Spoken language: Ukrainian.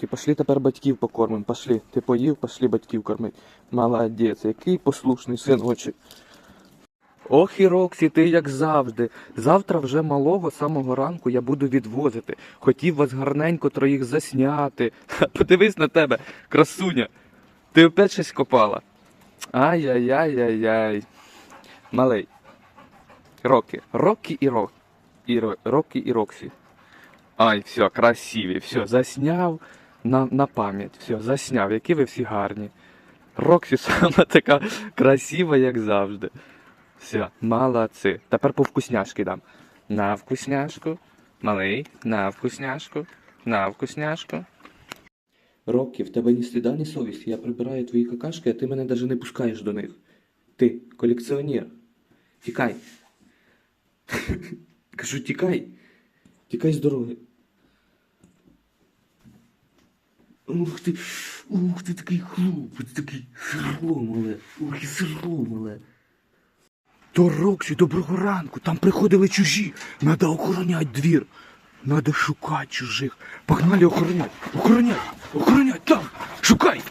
Рокі, пошли тепер батьків покормимо. Пошли. Ти поїв, пошли батьків кормить. Молодець, який послушний синочок. Ох і Роксі, ти як завжди. Завтра вже малого самого ранку я буду відвозити. Хотів вас гарненько троїх засняти. Подивись на тебе, красуня. Ти опять щось копала. Ай-яй-яй-яй-яй. Малий. Рокі. Рокі і Рок. І Рокі і Роксі. Ай, все, красиві, все, засняв на, на пам'ять. Все, засняв, які ви всі гарні. Роксі сама така красива, як завжди. Все, молодці. Тепер по вкусняшки дам. На вкусняшку. Малий, на вкусняшку, на вкусняшку. Рокі, в тебе ні сліда, ні совісті. Я прибираю твої какашки, а ти мене навіть не пускаєш до них. Ти, колекціонер. Тікай. Кажу, тікай. Тікай з дороги. Ух ти, ух ти такий хлопець, такий сиромале, ух і сиромале. То Роксі, доброго ранку, там приходили чужі. Надо охороняти двір. Надо шукати чужих. Погнали охоронять. Охоронять, охоронять, там, шукай.